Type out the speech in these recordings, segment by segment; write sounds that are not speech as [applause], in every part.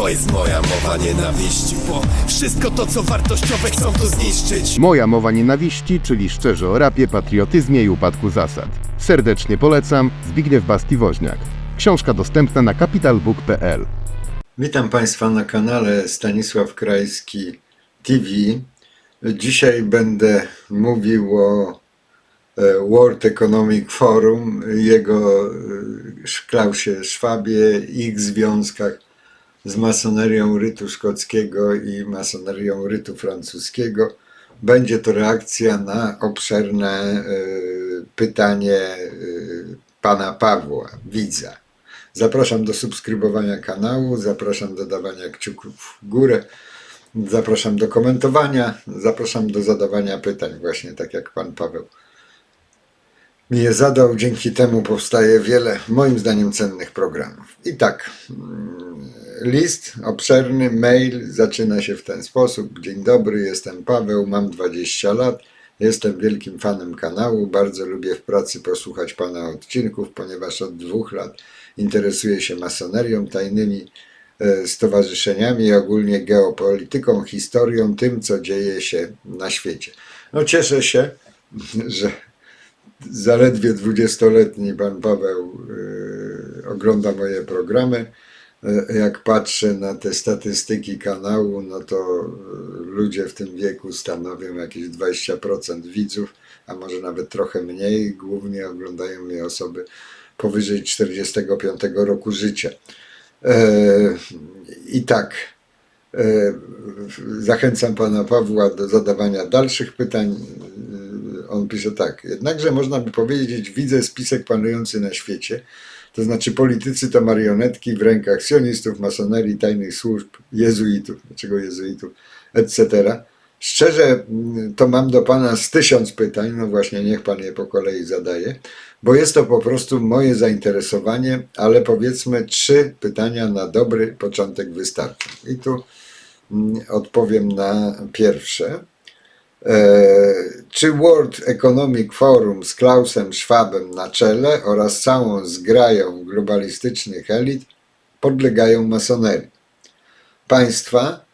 To jest moja mowa nienawiści Bo wszystko to co wartościowe chcą tu zniszczyć Moja mowa nienawiści, czyli szczerze o rapie, patriotyzmie i upadku zasad. Serdecznie polecam, Zbigniew Basti-Woźniak. Książka dostępna na capitalbook.pl Witam Państwa na kanale Stanisław Krajski TV. Dzisiaj będę mówił o e, World Economic Forum, jego e, Klausie Schwabie, ich związkach z masonerią rytu szkockiego i masonerią rytu francuskiego. Będzie to reakcja na obszerne e, pytanie e, pana Pawła, widza. Zapraszam do subskrybowania kanału, zapraszam do dawania kciuków w górę, zapraszam do komentowania, zapraszam do zadawania pytań, właśnie tak jak pan Paweł mi je zadał. Dzięki temu powstaje wiele, moim zdaniem, cennych programów. I tak, mm, list obszerny, mail zaczyna się w ten sposób. Dzień dobry, jestem Paweł, mam 20 lat. Jestem wielkim fanem kanału. Bardzo lubię w pracy posłuchać Pana odcinków, ponieważ od dwóch lat interesuję się masonerią, tajnymi e, stowarzyszeniami i ogólnie geopolityką, historią, tym, co dzieje się na świecie. No cieszę się, że zaledwie 20-letni pan Paweł e, ogląda moje programy. E, Jak patrzę na te statystyki kanału, no to e, ludzie w tym wieku stanowią jakieś 20% widzów, a może nawet trochę mniej. Głównie oglądają mnie osoby powyżej 45 roku życia. E, I tak, e, zachęcam pana Pawła do zadawania dalszych pytań. On pisze tak. Jednakże można by powiedzieć, widzę spisek panujący na świecie. To znaczy politycy to marionetki w rękach sionistów, masonerii, tajnych służb, jezuitów, dlaczego jezuitów, etc. Szczerze mm, to mam do Pana z tysiąc pytań, no właśnie niech Pan je po kolei zadaje, bo jest to po prostu moje zainteresowanie, ale powiedzmy trzy pytania na dobry początek wystarczą. I tu mm, odpowiem na pierwsze. E, Czy World Economic Forum z Klausem Schwabem na czele oraz całą zgrają globalistycznych elit podlegają masonerii? Państwa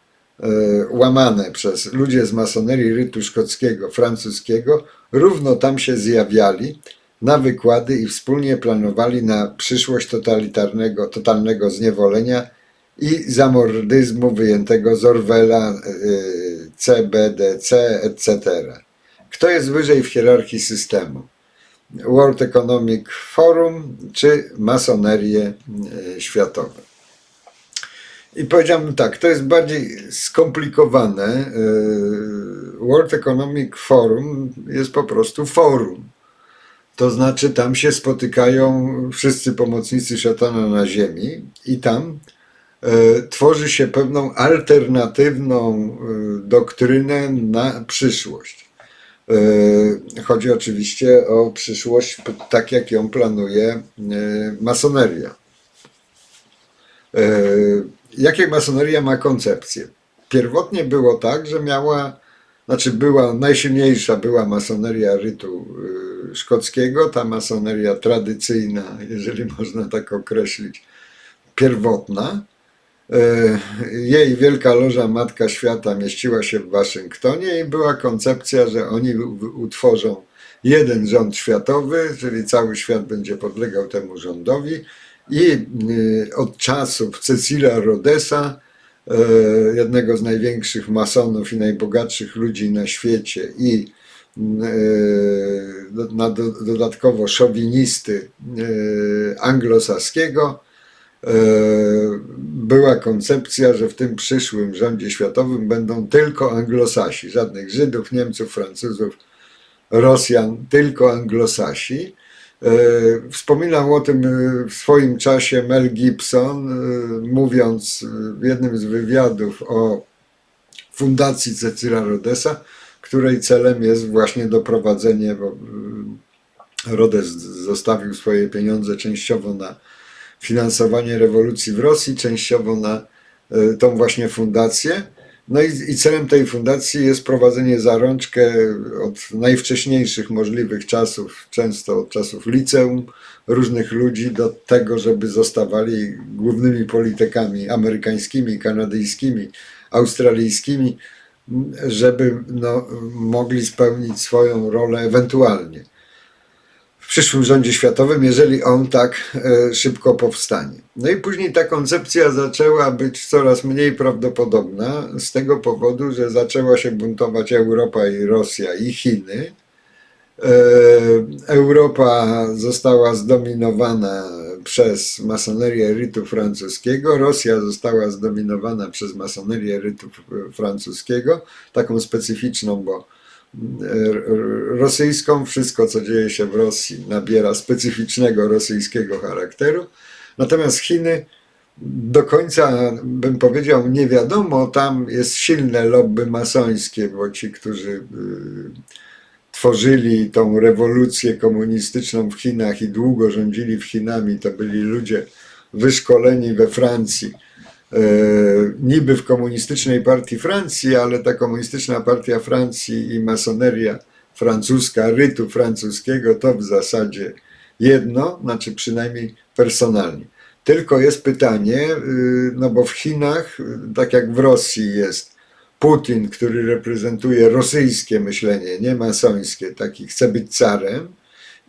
e, łamane przez ludzie z masonerii rytu szkockiego, francuskiego, równo tam się zjawiali na wykłady i wspólnie planowali na przyszłość totalitarnego, totalnego zniewolenia i zamordyzmu wyjętego z Orwella, y, CBDC, etc. Kto jest wyżej w hierarchii systemu? World Economic Forum czy masonerie y, światowe? I powiedziałbym tak, to jest bardziej skomplikowane. Y, World Economic Forum jest po prostu forum. To znaczy, tam się spotykają wszyscy pomocnicy szatana na ziemi i tam e, tworzy się pewną alternatywną e, doktrynę na przyszłość. E, chodzi oczywiście o przyszłość tak, jak ją planuje e, masoneria. E, jakie masoneria ma koncepcję? Pierwotnie było tak, że miała, znaczy była, najsilniejsza była masoneria rytu szkockiego, ta masoneria tradycyjna, jeżeli [laughs] można tak określić, pierwotna. E, Jej wielka loża Matka Świata mieściła się w Waszyngtonie i była koncepcja, że oni utworzą jeden rząd światowy, czyli cały świat będzie podlegał temu rządowi. I y, od czasów Cecila Rodesa, e, jednego z największych masonów i najbogatszych ludzi na świecie i e, dodatkowo szowinisty e, anglosaskiego, e, była koncepcja, że w tym przyszłym rządzie światowym będą tylko anglosasi, żadnych Żydów, Niemców, Francuzów, Rosjan, tylko anglosasi. E, Wspominał o tym e, w swoim czasie Mel Gibson, e, mówiąc w jednym z wywiadów o fundacji Cecila Rodesa, której celem jest właśnie doprowadzenie, bo e, Rodes zostawił swoje pieniądze częściowo na finansowanie rewolucji w Rosji, częściowo na e, tą właśnie fundację. No i, i celem tej fundacji jest prowadzenie za rączkę od najwcześniejszych możliwych czasów, często od czasów liceum, różnych ludzi do tego, żeby zostawali głównymi politykami amerykańskimi, kanadyjskimi, australijskimi, żeby no, mogli spełnić swoją rolę ewentualnie przyszłym rządzie światowym, jeżeli on tak e, szybko powstanie. No i później ta koncepcja zaczęła być coraz mniej prawdopodobna z tego powodu, że zaczęła się buntować Europa i Rosja i Chiny. E, Europa została zdominowana przez masonerię rytu francuskiego, Rosja została zdominowana przez masonerię rytu francuskiego, taką specyficzną, bo rosyjską. Wszystko, co dzieje się w Rosji, nabiera specyficznego rosyjskiego charakteru. Natomiast Chiny do końca, bym powiedział, nie wiadomo. Tam jest silne lobby masońskie, bo ci, którzy y, tworzyli tą rewolucję komunistyczną w Chinach i długo rządzili w Chinami, to byli ludzie wyszkoleni we Francji e, niby w komunistycznej partii Francji, ale ta komunistyczna partia Francji i masoneria francuska, rytu francuskiego to w zasadzie jedno, znaczy przynajmniej personalnie. Tylko jest pytanie, y, no bo w Chinach, y, tak jak w Rosji jest Putin, który reprezentuje rosyjskie myślenie, nie masońskie, taki chce być carem,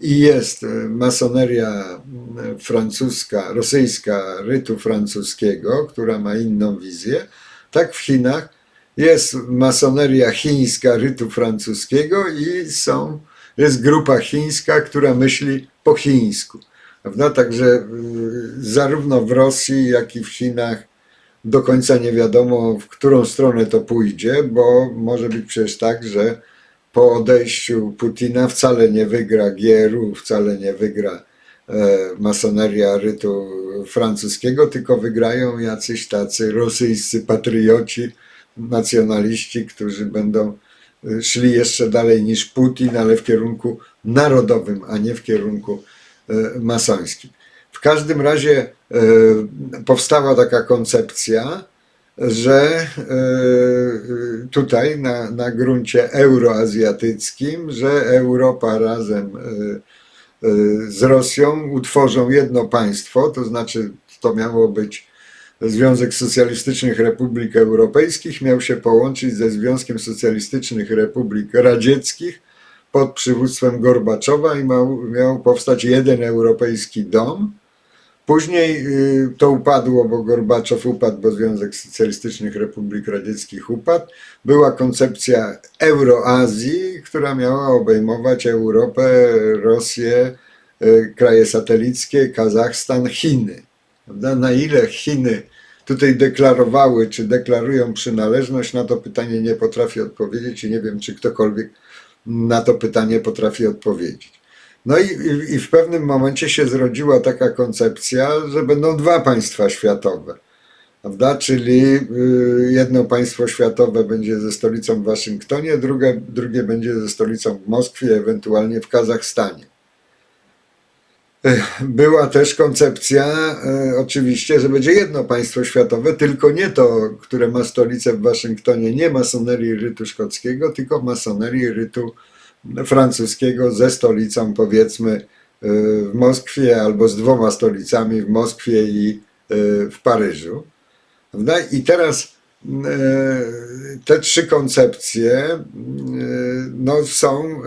i jest e, masoneria francuska, rosyjska rytu francuskiego, która ma inną wizję, tak w Chinach jest masoneria chińska rytu francuskiego i są, jest grupa chińska, która myśli po chińsku. Prawda? Także y, zarówno w Rosji, jak i w Chinach do końca nie wiadomo, w którą stronę to pójdzie, bo może być przecież tak, że po odejściu Putina wcale nie wygra GRU, wcale nie wygra e, masoneria rytu francuskiego, tylko wygrają jacyś tacy rosyjscy patrioci, nacjonaliści, którzy będą e, szli jeszcze dalej niż Putin, ale w kierunku narodowym, a nie w kierunku e, masońskim. W każdym razie powstała taka koncepcja, że tutaj na, na gruncie euroazjatyckim, że Europa razem e, e, z Rosją utworzą jedno państwo, to znaczy to miało być Związek Socjalistycznych Republik Europejskich, miał się połączyć ze Związkiem Socjalistycznych Republik Radzieckich pod przywództwem Gorbaczowa i miał, miał powstać jeden europejski dom. Później y, to upadło, bo Gorbaczow upadł, bo Związek Socjalistycznych Republik Radzieckich upadł. Była koncepcja Euroazji, która miała obejmować Europę, Rosję, y, kraje satelickie, Kazachstan, Chiny. Na ile Chiny tutaj deklarowały, czy deklarują przynależność, na to pytanie nie potrafię odpowiedzieć i nie wiem, czy ktokolwiek na to pytanie potrafi odpowiedzieć. No i, i, w pewnym momencie się zrodziła taka koncepcja, że będą dwa państwa światowe. Prawda? Czyli y, jedno państwo światowe będzie ze stolicą w Waszyngtonie, drugie, drugie będzie ze stolicą w Moskwie, ewentualnie w Kazachstanie. Ech, Była też koncepcja, e, oczywiście, że będzie jedno państwo światowe, tylko nie to, które ma stolicę w Waszyngtonie, nie masonerii rytu szkockiego, tylko masonerii rytu francuskiego ze stolicą, powiedzmy, e, w Moskwie albo z dwoma stolicami w Moskwie i e, w Paryżu. I teraz e, te trzy koncepcje no, są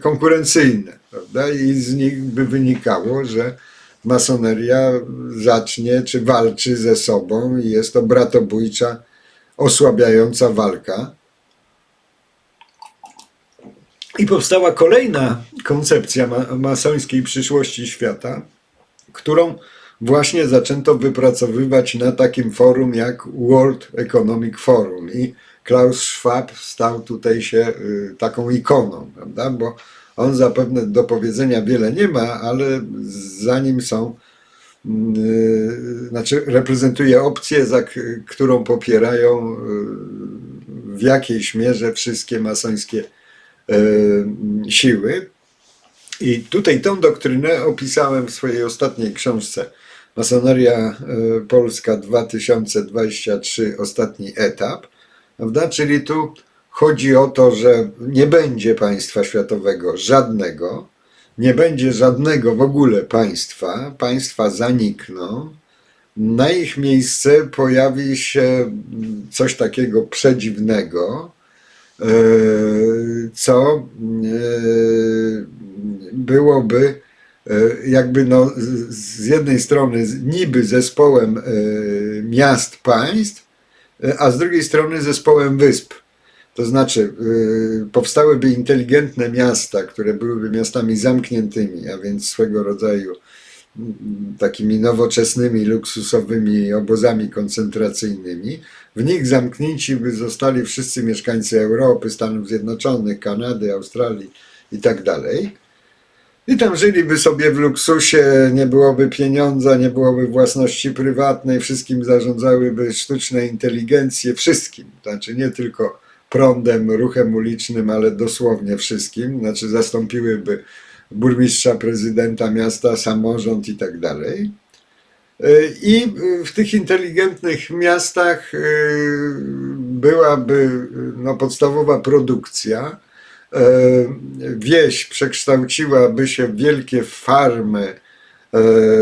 konkurencyjne, prawda? I z nich by wynikało, że masoneria zacznie czy walczy ze sobą i jest to bratobójcza, osłabiająca walka. I powstała kolejna koncepcja ma- masońskiej przyszłości świata, którą właśnie zaczęto wypracowywać na takim forum jak World Economic Forum. I Klaus Schwab stał tutaj się y, taką ikoną, prawda? Bo on zapewne do powiedzenia wiele nie ma, ale za nim są, y, znaczy reprezentuje opcję, za którą popierają y, w jakiejś mierze wszystkie masońskie siły. I tutaj tą doktrynę opisałem w swojej ostatniej książce Masoneria e, Polska 2023, ostatni etap. Prawda? Czyli tu chodzi o to, że nie będzie państwa światowego żadnego, nie będzie żadnego w ogóle państwa, państwa zanikną. Na ich miejsce pojawi się mm, coś takiego przedziwnego, e, co e, byłoby e, jakby no, z- jednej strony niby zespołem e, miast państw, e, a z drugiej strony zespołem wysp. To znaczy, powstałyby inteligentne miasta, które byłyby miastami zamkniętymi, a więc swego rodzaju takimi nowoczesnymi, luksusowymi obozami koncentracyjnymi. W nich zamknięci by zostali wszyscy mieszkańcy Europy, Stanów Zjednoczonych, Kanady, Australii i tak. I tam żyliby sobie w luksusie, nie byłoby pieniądza, nie byłoby własności prywatnej, wszystkim zarządzałyby sztuczne inteligencje, wszystkim. Znaczy nie tylko prądem, ruchem ulicznym, ale dosłownie wszystkim. Znaczy zastąpiłyby burmistrza, prezydenta miasta, samorząd i tak I w tych inteligentnych miastach y, byłaby y, no, podstawowa produkcja. E, Wieś przekształciłaby się w wielkie farmy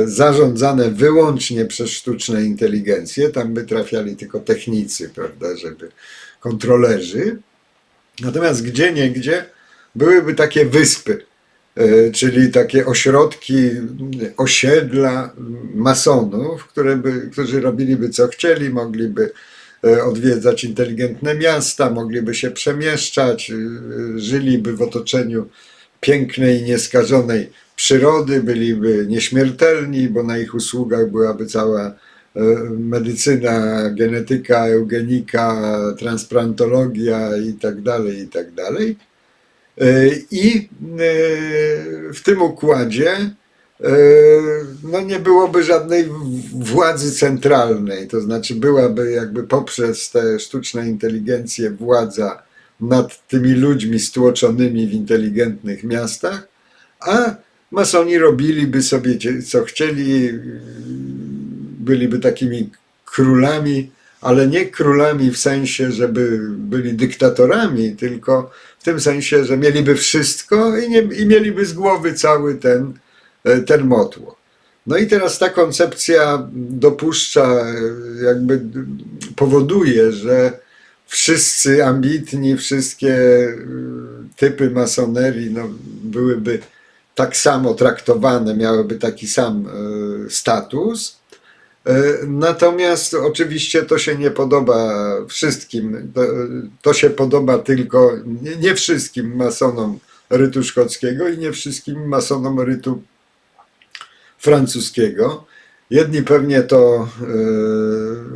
zarządzane wyłącznie przez sztuczne inteligencje. Tam by trafiali tylko technicy, prawda, żeby kontrolerzy. Natomiast gdzie niegdzie byłyby takie wyspy, czyli takie ośrodki, osiedla masonów, które by, którzy robiliby co chcieli, mogliby e, odwiedzać inteligentne miasta, mogliby się przemieszczać, e, żyliby w otoczeniu pięknej, nieskażonej przyrody, byliby nieśmiertelni, bo na ich usługach byłaby cała e, medycyna, genetyka, eugenika, transplantologia i tak dalej, i tak dalej. E, I e, w tym układzie e, no nie byłoby żadnej władzy centralnej, to znaczy byłaby jakby poprzez te sztuczne inteligencje władza nad tymi ludźmi stłoczonymi w inteligentnych miastach, a masoni robiliby sobie co chcieli, byliby takimi królami, ale nie królami w sensie, żeby byli dyktatorami, tylko w tym sensie, że mieliby wszystko i, nie, i mieliby z głowy cały ten, e, ten motło. No i teraz ta koncepcja dopuszcza, e, jakby powoduje, że wszyscy ambitni, wszystkie e, typy masonerii no, byłyby tak samo traktowane, miałyby taki sam status. E, Natomiast oczywiście to się nie podoba wszystkim. To, to się podoba tylko nie, nie wszystkim masonom rytu szkockiego i nie wszystkim masonom rytu francuskiego. Jedni pewnie to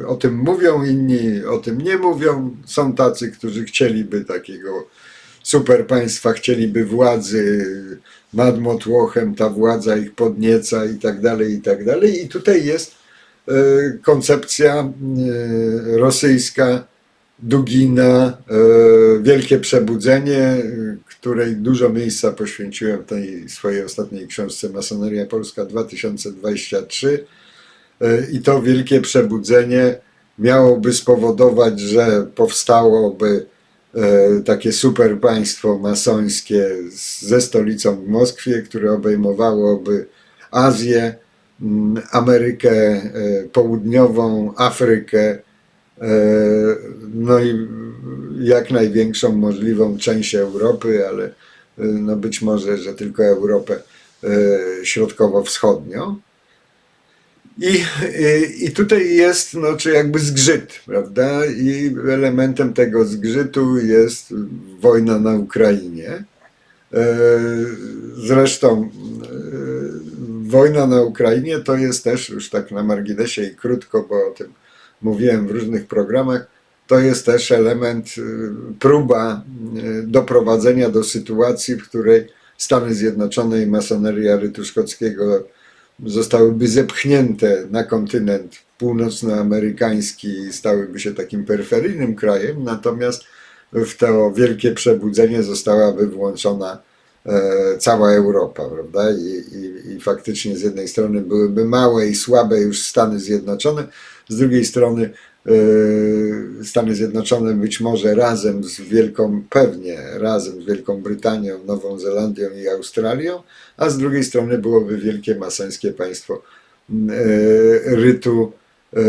e, o tym mówią, inni o tym nie mówią. Są tacy, którzy chcieliby takiego super państwa, chcieliby władzy nad motłochem, ta władza ich podnieca i tak dalej, i tak dalej. I tutaj jest koncepcja e, rosyjska Dugina, e, Wielkie Przebudzenie, e, której dużo miejsca poświęciłem w tej swojej ostatniej książce Masoneria Polska 2023. E, I to Wielkie Przebudzenie miałoby spowodować, że powstałoby e, takie super państwo masońskie ze stolicą w Moskwie, które obejmowałoby Azję, Amerykę e, Południową, Afrykę, e, no i jak największą możliwą część Europy, ale e, no być może, że tylko Europę środkowo-wschodnią. I, i, I tutaj jest no, czy jakby zgrzyt, prawda? I elementem tego zgrzytu jest wojna na Ukrainie. Zresztą wojna na Ukrainie to jest też, już tak na marginesie i krótko, bo o tym mówiłem w różnych programach, to jest też element, e, próba e, doprowadzenia do sytuacji, w której Stany Zjednoczone i masoneria rytu szkockiego zostałyby zepchnięte na kontynent północnoamerykański i stałyby się takim peryferyjnym krajem, natomiast w to wielkie przebudzenie zostałaby włączona cała Europa, prawda? I, i, I faktycznie z jednej strony byłyby małe i słabe już Stany Zjednoczone, z drugiej strony e, Stany Zjednoczone być może razem z Wielką, pewnie razem z Wielką Brytanią, Nową Zelandią i Australią, a z drugiej strony byłoby wielkie masońskie państwo e, rytu e,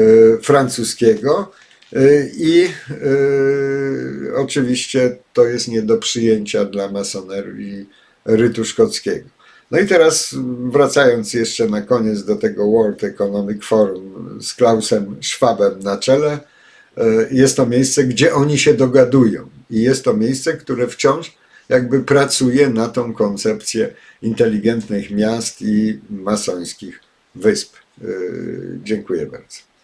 francuskiego. E, I e, oczywiście to jest nie do przyjęcia dla masonerii rytu szkockiego. No i teraz wracając jeszcze na koniec do tego World Economic Forum z Klausem Schwabem na czele, e, jest to miejsce, gdzie oni się dogadują i jest to miejsce, które wciąż jakby pracuje na tą koncepcję inteligentnych miast i masońskich wysp. E, Dziękuję bardzo.